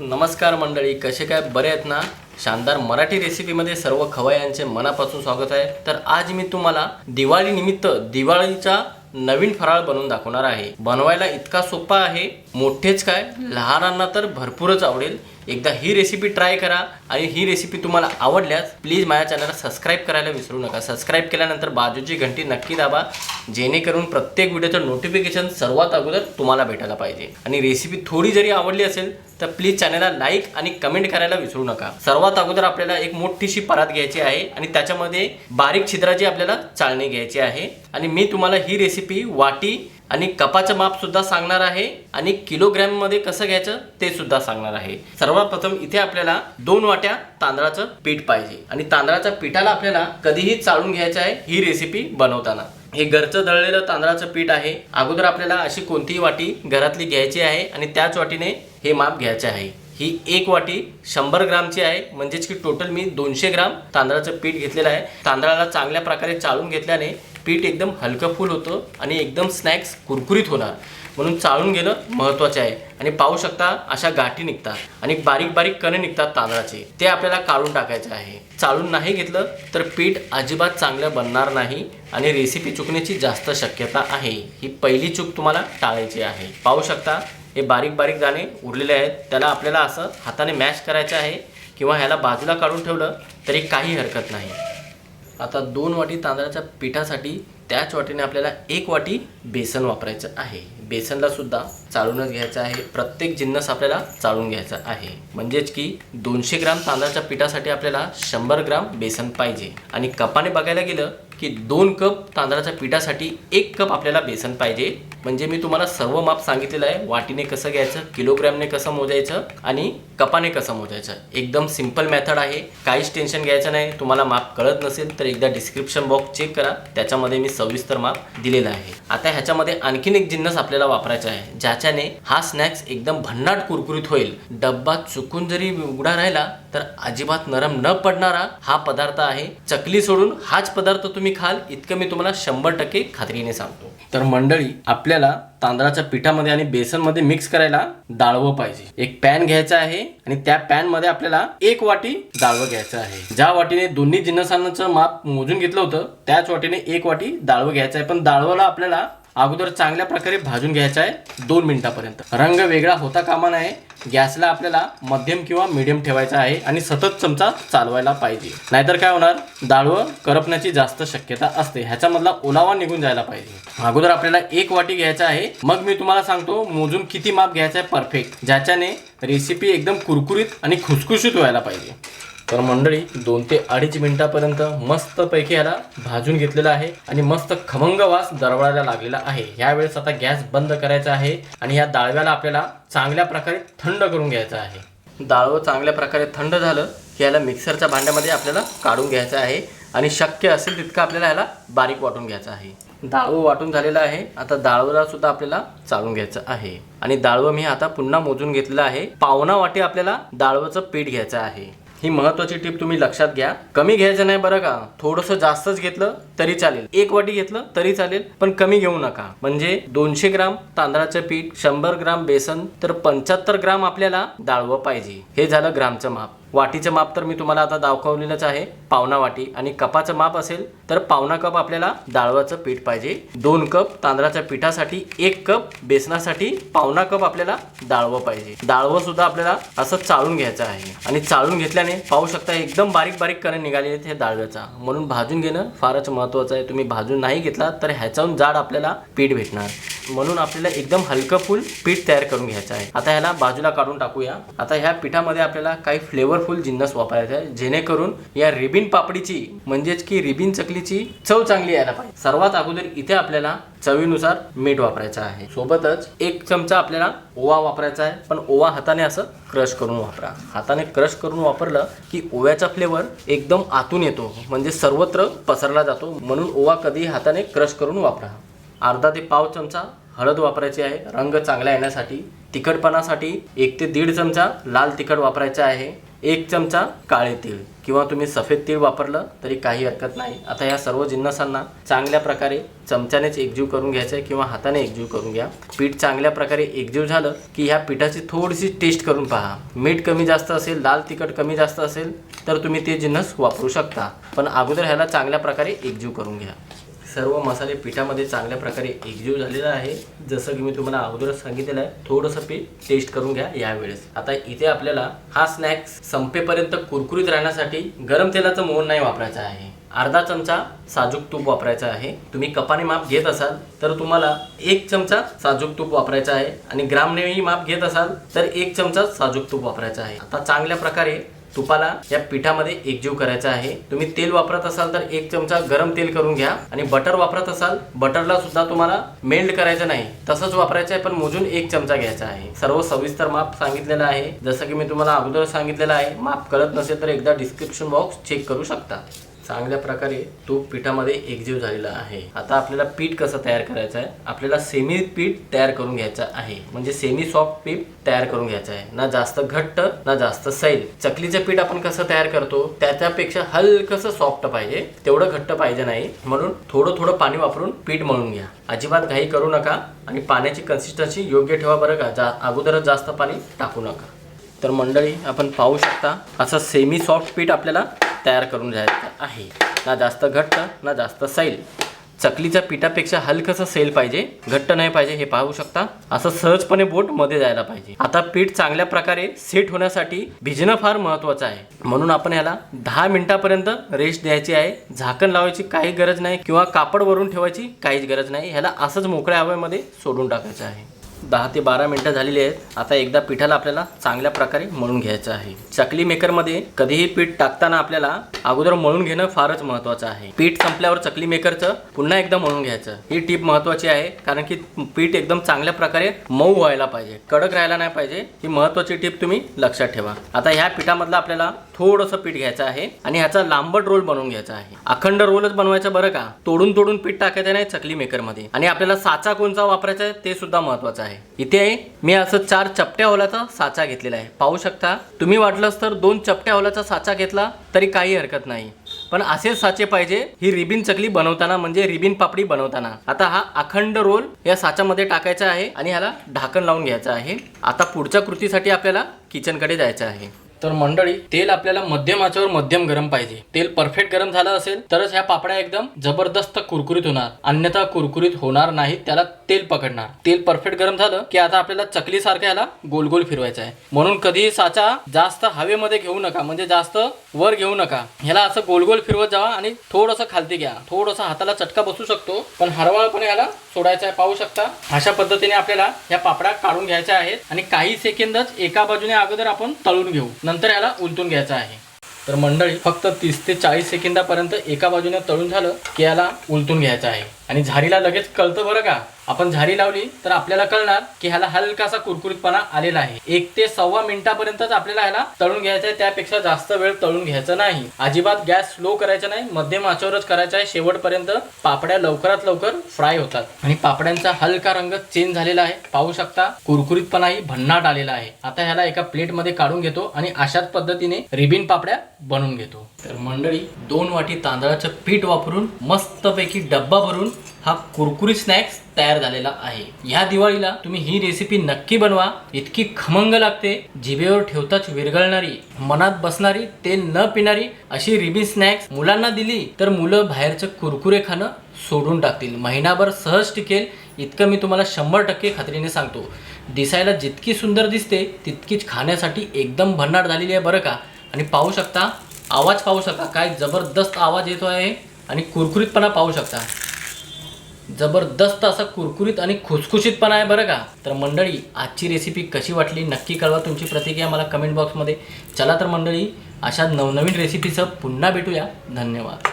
नमस्कार मंडळी कसे काय? बरे आहेत ना? शानदार मराठी रेसिपीमध्ये सर्व खवयांचे मनापासून स्वागत आहे. तर आज मी तुम्हाला दिवाळी निमित्त दिवाळीचा नवीन फराळ बनवून दाखवणार आहे. बनवायला इतका सोपा आहे. मोठेच काय? लहानांना तर भरपूरच आवडेल. एकदा ही रेसिपी ट्राय करा आणि ही रेसिपी तुम्हाला आवडल्यास प्लीज माझ्या चॅनलला सबस्क्राईब करायला विसरू नका. सबस्क्राईब केल्यानंतर बाजूची घंटी नक्की दाबा जेणेकरून प्रत्येक व्हिडिओचं नोटिफिकेशन सर्वात अगोदर तुम्हाला भेटायला पाहिजे. आणि रेसिपी थोडी जरी आवडली असेल तर प्लीज चॅनलला लाईक आणि कमेंट करायला विसरू नका. सर्वात अगोदर आपल्याला एक मोठीशी परात घ्यायची आहे आणि त्याच्यामध्ये बारीक छिद्राची आपल्याला चाळणी घ्यायची आहे. आणि मी तुम्हाला ही रेसिपी वाटी आणि कपाचं माप सुद्धा सांगणार आहे आणि किलोग्रॅममध्ये कसं घ्यायचं ते सुद्धा सांगणार आहे. सर्वात प्रथम इथे आपल्याला दोन वाट्या तांदळाचं पीठ पाहिजे. आणि तांदळाच्या पिठाला आपल्याला कधीही चाळून घ्यायचं आहे ही रेसिपी बनवताना. हे घरचं दळलेलं तांदळाचं पीठ आहे. अगोदर आपल्याला अशी कोणतीही वाटी घरातली घ्यायची आहे आणि त्याच वाटीने हे माप घ्यायचे आहे. ही एक वाटी शंभर ग्रामची आहे. म्हणजेच की टोटल मी दोनशे ग्राम तांदळाचं पीठ घेतलेलं आहे. तांदळाला चांगल्या प्रकारे चाळून घेतल्याने पीठ एकदम हलकं फुल होतं आणि एकदम स्नॅक्स कुरकुरीत होणार. म्हणून चाळून घेणं महत्त्वाचे आहे. आणि पाहू शकता अशा गाठी निघतात. आणि बारीक बारीक कणे निघतात तांदळाचे. ते आपल्याला काढून टाकायचे आहे. चाळून नाही घेतलं तर पीठ अजिबात चांगलं बनणार नाही आणि रेसिपी चुकण्याची जास्त शक्यता आहे. ही पहिली चूक तुम्हाला टाळायची आहे. पाहू शकता हे बारीक बारीक दाणे उरलेले आहेत. त्याला आपल्याला असं हाताने मॅश करायचं आहे किंवा ह्याला बाजूला काढून ठेवलं तरी काही हरकत नाही. आता दोन वाटी तांदळाच्या पिठासाठी त्याच वाटीने आपल्याला एक वाटी बेसन वापरायचं आहे. बेसनला सुद्धा चाळूनच घ्यायचं आहे. प्रत्येक जिन्नस आपल्याला चाळून घ्यायचा आहे. म्हणजेच की दोनशे ग्राम तांदळाच्या पिठासाठी आपल्याला शंभर ग्राम बेसन पाहिजे. आणि कपाने बघायला गेलं की दोन कप तांदळाच्या पिठासाठी एक कप आपल्याला बेसन पाहिजे. म्हणजे मी तुम्हाला सर्व माप सांगितलेलं आहे. वाटीने कसं घ्यायचं किलोग्रॅमने कसं मोजायचं आणि कपाने कसं मोजायचं. एकदम सिंपल मेथड आहे. काहीच टेन्शन घ्यायचं नाही. तुम्हाला माप कळत नसेल तर एकदा डिस्क्रिप्शन बॉक्स चेक करा. त्याच्यामध्ये मी सविस्तर माप दिलेलं आहे. आता ह्याच्यामध्ये आणखीन एक जिन्नस आपल्याला वापरायचा आहे. ज्याच्याने हा स्नॅक्स एकदम भन्नाट कुरकुरीत होईल. डब्बा चुकून जरी उघडा राहिला तर अजिबात नरम न पडणारा हा पदार्थ आहे. चकली सोडून हाच पदार्थ तुम्ही खाल. इतकं मी तुम्हाला शंभर टक्के खात्रीने सांगतो. तर मंडळी आपल्या आपल्याला तांदळाच्या पिठामध्ये आणि बेसनमध्ये मिक्स करायला डाळवं पाहिजे. एक पॅन घ्यायचा आहे आणि त्या पॅनमध्ये आपल्याला एक वाटी डाळवं घ्यायचं आहे. ज्या वाटीने दोन्ही जिन्नसांचं माप मोजून घेतलं होतं त्याच वाटीने एक वाटी डाळवं घ्यायचं आहे. पण डाळवला आपल्याला अगोदर चांगल्या प्रकारे भाजून घ्यायचा आहे दोन मिनिटापर्यंत. रंग वेगळा होता कामा नये गॅसला आपल्याला मध्यम किंवा मीडियम ठेवायचा आहे आणि सतत चमचा चालवायला पाहिजे. नाहीतर काय होणार? डाळवं करपण्याची जास्त शक्यता असते. ह्याच्यामधला ओलावा निघून जायला पाहिजे. अगोदर आपल्याला एक वाटी घ्यायचा आहे. मग मी तुम्हाला सांगतो मोजून किती माप घ्यायचा आहे परफेक्ट ज्याच्याने रेसिपी एकदम कुरकुरीत आणि खुसखुशीत व्हायला पाहिजे. तर मंडळी दोन ते अडीच मिनिटापर्यंत मस्तपैकी ह्याला भाजून घेतलेलं आहे आणि मस्त खमंग वास दरवळायला लागलेला आहे. यावेळेस आता गॅस बंद करायचा आहे आणि या डाळव्याला आपल्याला चांगल्या प्रकारे थंड करून घ्यायचं आहे. दाळवं चांगल्या प्रकारे थंड झालं की याला मिक्सरच्या भांड्यामध्ये आपल्याला काढून घ्यायचं आहे आणि शक्य असेल तितकं आपल्याला ह्याला बारीक वाटून घ्यायचं आहे. डाळवं वाटून झालेलं आहे. आता डाळवला सुद्धा आपल्याला चालून घ्यायचं आहे. आणि डाळवं मी आता पुन्हा मोजून घेतलेलं आहे. पावना वाटी आपल्याला डाळवचं पीठ घ्यायचं आहे. ही महत्वाची टिप तुम्ही लक्षात घ्या. कमी घ्यायचं नाही बरं का? थोडंसं जास्तच घेतलं तरी चालेल. एक वाटी घेतलं तरी चालेल पण कमी घेऊ नका. म्हणजे दोनशे ग्राम तांदळाचं पीठ शंभर ग्राम बेसन तर पंच्याहत्तर ग्राम आपल्याला डाळवं पाहिजे. हे झालं ग्रामचं माप. वाटीचं माप तर मी तुम्हाला आता दाखवलेलंच आहे. पावना वाटी. आणि कपाचं माप असेल तर पावणा कप आपल्याला डाळवाचं पीठ पाहिजे. दोन कप तांदळाच्या पिठासाठी एक कप बेसनासाठी पावणा कप आपल्याला डाळवं पाहिजे. डाळवं सुद्धा आपल्याला असं चाळून घ्यायचं आहे. आणि चाळून घेतल्याने पाहू शकता एकदम बारीक बारीक कण निघालेले आहेत हे डाळव्याचा. म्हणून भाजून घेणं फारच महत्त्वाचं आहे. तुम्ही भाजून नाही घेतला तर ह्याच्याहून जाड आपल्याला पीठ भेटणार. म्हणून आपल्याला एकदम हलकं फुल पीठ तयार करून घ्यायचं आहे. आता ह्याला बाजूला काढून टाकूया. आता ह्या पिठामध्ये आपल्याला काही फ्लेवरफुल जिन्नस वापरायचा आहे. जेणेकरून या रिबिन पापडीची म्हणजेच की रिबिन चकलीची चव चांगली यायला पाहिजे. सर्वात अगोदर इथे आपल्याला चवीनुसार मीठ वापरायचं आहे. सोबतच एक चमचा आपल्याला ओवा वापरायचा आहे. पण ओवा हाताने असं क्रश करून वापरा. हाताने क्रश करून वापरलं की ओव्याचा फ्लेवर एकदम आतून येतो. म्हणजे सर्वत्र पसरला जातो. म्हणून ओवा कधी हाताने क्रश करून वापरा. अर्धा ते पाव चमचा हळद वापरायची आहे. रंग चांगला येण्यासाठी तिखटपणासाठी एक ते दीड चमचा लाल तिखट वापरायचा आहे. एक चमचा काळे तीळ किंवा तुम्ही सफेद तीळ वापरलं तरी काही हरकत नाही. आता या सर्व जिन्नसांना चांगल्या प्रकारे चमच्यानेच एकजीव करून घ्यायचं आहे किंवा हाताने एकजीव करून घ्या. पीठ चांगल्या प्रकारे एकजीव झालं की ह्या पिठाची थोडीशी टेस्ट करून पहा. मीठ कमी जास्त असेल लाल तिखट कमी जास्त असेल तर तुम्ही ते जिन्नस वापरू शकता. पण अगोदर ह्याला चांगल्या प्रकारे एकजीव करून घ्या. सर्व मसाले पिठामध्ये चांगल्या प्रकारे एकजीव झालेला आहे. जसं की मी तुम्हाला अगोदरच सांगितलेलं आहे थोडंसं पीठ टेस्ट करून घ्या यावेळेस. आता इथे आपल्याला हा स्नॅक्स संपेपर्यंत कुरकुरीत राहण्यासाठी गरम तेलाचं मोहन नाही वापरायचं आहे. अर्धा चमचा साजूक तूप वापरायचा आहे. तुम्ही कपाने माप घेत असाल तर तुम्हाला एक चमचा साजूक तूप वापरायचा आहे आणि ग्रामनेही माप घेत असाल तर एक चमचा साजूक तूप वापरायचा आहे. आता चांगल्या प्रकारे तुपाला या पिठामध्ये एकजीव करायचा आहे. तुम्ही तेल वापरत असाल तर एक चमचा गरम तेल करून घ्या आणि बटर वापरत असाल बटरला सुद्धा तुम्हाला मेल्ड करायचं नाही. तसंच वापरायचं आहे पण मोजून एक चमचा घ्यायचा आहे. सर्व सविस्तर माप सांगितलेलं आहे. जसं की मी तुम्हाला अगोदर सांगितलेलं आहे माप कळत नसेल तर एकदा डिस्क्रिप्शन बॉक्स चेक करू शकता. चांगल्या प्रकारे तूप पिठामध्ये एकजीव झालेला आहे. आता आपल्याला पीठ कसं तयार करायचं आहे? आपल्याला सेमी पीठ तयार करून घ्यायचं आहे. म्हणजे सेमी सॉफ्ट पीठ तयार करून घ्यायचं आहे. ना जास्त घट्ट ना जास्त सैल. चकलीचं पीठ आपण कसं तयार करतो? त्याच्यापेक्षा हलकसं सॉफ्ट पाहिजे. तेवढं घट्ट पाहिजे नाही. म्हणून थोडं थोडं पाणी वापरून पीठ मळून घ्या. अजिबात घाई करू नका आणि पाण्याची कन्सिस्टन्सी योग्य ठेवा बरं का. जा अगोदरच जास्त पाणी टाकू नका. तर मंडळी आपण पाहू शकता असं सेमी सॉफ्ट पीठ आपल्याला तयार करून घ्यायचं आहे. ना जास्त घट्ट ना जास्त सैल. चकलीच्या पिठापेक्षा हलकंसं सेल पाहिजे घट्ट नाही पाहिजे हे पाहू शकता. असं सहजपणे बोटमध्ये जायला पाहिजे. आता पीठ चांगल्या प्रकारे सेट होण्यासाठी भिजणं फार महत्वाचं आहे. म्हणून आपण याला दहा मिनिटापर्यंत रेस्ट द्यायची आहे. झाकण लावायची काही गरज नाही किंवा कापड वरून ठेवायची काहीच गरज नाही. ह्याला असंच मोकळ्या हवेमध्ये सोडून टाकायचं आहे. दहा ते बारा मिनटं झालेली आहेत. आता एकदा पिठाला आपल्याला चांगल्या प्रकारे मळून घ्यायचं आहे. चकली मेकरमध्ये कधीही पीठ टाकताना आपल्याला अगोदर मळून घेणं फारच महत्त्वाचं आहे. पीठ संपल्यावर चकली मेकरचं पुन्हा एकदा मळून घ्यायचं. ही टीप महत्त्वाची आहे कारण की पीठ एकदम चांगल्या प्रकारे मऊ व्हायला पाहिजे. कडक राहायला नाही पाहिजे. ही महत्त्वाची टीप तुम्ही लक्षात ठेवा. आता ह्या पिठामधलं आपल्याला थोडंसं पीठ घ्यायचं आहे आणि ह्याचा लांबट रोल बनवून घ्यायचा आहे. अखंड रोलच बनवायचा बरं का? तोडून तोडून पीठ टाकायचं नाही चकली मेकरमध्ये आणि आपल्याला साचा कोणचा वापरायचा आहे ते सुद्धा महत्त्वाचं आहे. इथे मी असं चार चपट्या होलाचा साचा घेतलेला आहे. पाहू शकता तुम्ही वाटलंच तर दोन चपट्या होलाचा साचा घेतला तरी काही हरकत नाही. पण असेच साचे पाहिजे ही रिबिन चकली बनवताना म्हणजे रिबिन पापडी बनवताना. आता हा अखंड रोल या साच्यामध्ये टाकायचा आहे आणि ह्याला ढाकण लावून घ्यायचं आहे. आता पुढच्या कृतीसाठी आपल्याला किचनकडे जायचं आहे. तर मंडळी तेल आपल्याला मध्यम आचेवर मध्यम गरम पाहिजे. तेल परफेक्ट गरम झालं असेल तरच ह्या पापड्या एकदम जबरदस्त कुरकुरीत होणार. अन्यथा कुरकुरीत होणार नाही त्याला तेल पकडणार. तेल परफेक्ट गरम झालं की आता आपल्याला चकली सारखं ह्याला गोल गोल फिरवायचं आहे म्हणून कधी साचा जास्त हवेमध्ये घेऊ नका म्हणजे जास्त वर घेऊ नका. ह्याला असं गोल गोल फिरवत जावा आणि थोडंसं खालती घ्या. थोडंसं हाताला चटका बसू शकतो पण हरवाळपणे ह्याला सोडायचा आहे पाहू शकता. अशा पद्धतीने आपल्याला ह्या पापड्या काढून घ्यायच्या आहेत आणि काही सेकंदच एका बाजूने अगोदर आपण तळून घेऊ. नंतर याला उलटून घ्यायचं आहे. तर मंडळी फक्त तीस ते चाळीस सेकंदापर्यंत एका बाजूने तळून झालं की याला उलटून घ्यायचं आहे. आणि झारीला लगेच कळतं बरं का? आपण झारी लावली तर आपल्याला कळणार की ह्याला हलकासा कुरकुरीतपणा आलेला आहे. एक ते सव्वा मिनिटापर्यंतच आपल्याला ह्याला तळून घ्यायचं आहे. त्यापेक्षा जास्त वेळ तळून घ्यायचा नाही. अजिबात गॅस स्लो करायचा नाही. मध्यम आचेवरच करायचा आहे. शेवटपर्यंत पापड्या लवकरात लवकर फ्राय होतात. आणि पापड्यांचा हलका रंग चेंज झालेला आहे. पाहू शकता कुरकुरीतपणाही भन्नाट आलेला आहे. आता ह्याला एका प्लेटमध्ये काढून घेतो आणि अशाच पद्धतीने रिबिन पापड्या बनवून घेतो. तर मंडळी दोन वाटी तांदळाचं पीठ वापरून मस्तपैकी डब्बा भरून हा कुरकुरी स्नॅक्स तयार झालेला आहे. ह्या दिवाळीला तुम्ही ही रेसिपी नक्की बनवा. इतकी खमंग लागते. जिभेवर ठेवताच विरघळणारी मनात बसणारी ते न पिणारी अशी रिबी स्नॅक्स मुलांना दिली तर मुलं बाहेरचं कुरकुरे खाणं सोडून टाकतील. महिनाभर सहज टिकेल. इतकं मी तुम्हाला शंभर टक्के खात्रीने सांगतो. दिसायला जितकी सुंदर दिसते तितकीच खाण्यासाठी एकदम भन्नाट झालेली आहे बरं का? आणि पाहू शकता आवाज पाहू शकता. काय जबरदस्त आवाज येतो आहे. आणि कुरकुरीतपणा पाहू शकता. जबरदस्त असा कुरकुरीत आणि खुसखुशीतपणा आहे बरं का. तर मंडळी आजची रेसिपी कशी वाटली? नक्की कळवा तुमची प्रतिक्रिया मला कमेंट बॉक्समध्ये चला तर मंडळी अशा नवनवीन रेसिपीसह पुन्हा भेटूया. धन्यवाद.